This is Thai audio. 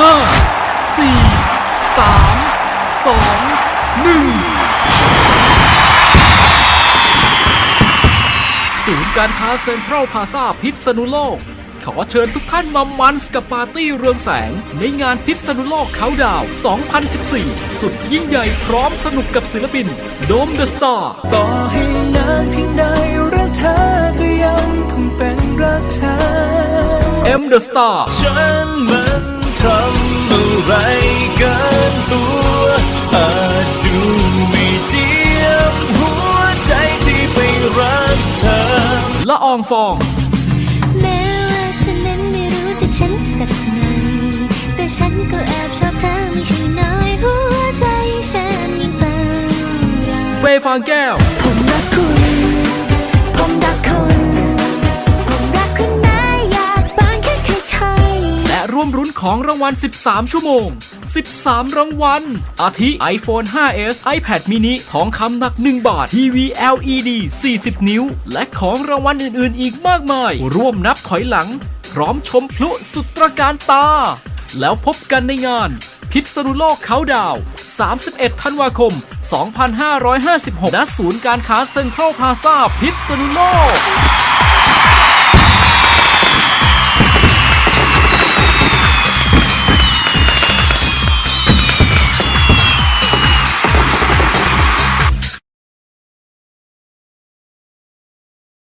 ห้าสี่สามสองหนึ่งศูนย์การค้าเซ็นทรัลพาซาพิษณุโลก ขอเชิญทุกท่านมามันส์กับปาร์ตี้เรืองแสง ในงานพิษณุโลกเขาดาวน์2014 สุดยิ่งใหญ่พร้อมสนุกกับศิลปิน โดมเดอะสตาร์ต่อให้นานเพียงใดรักเธอก็ยังคงเป็นรักเธอ เอ็มเดอะสตาร์ ทำอะไรเกินตัวอาจดูไม่เทียมหัวใจที่ไปรักเธอ ละอองฟอง แม้ว่าเธอนั้นไม่รู้จักฉันสักหน่อยแต่ฉันก็แอบชอบเธอไม่ใช่น้อยหัวใจฉันยังเปล่าเราเฟย์ฟางแก้ว ร่วมรุ้นของรางวัล 13 ชั่วโมง 13 รางวัล อาทิ iPhone 5s iPad mini ทองคำหนัก 1 บาท ทีวี LED 40 นิ้ว และของรางวัลอื่น ๆ อีกมากมาย ร่วมนับถอยหลัง พร้อมชมพลุสุดตระการตา แล้วพบกันในงาน พิษณุโลกเขาดาว 31 ธันวาคม 2556ณศูนย์การค้าเซ็นทรัลพาซาพิษณุโลก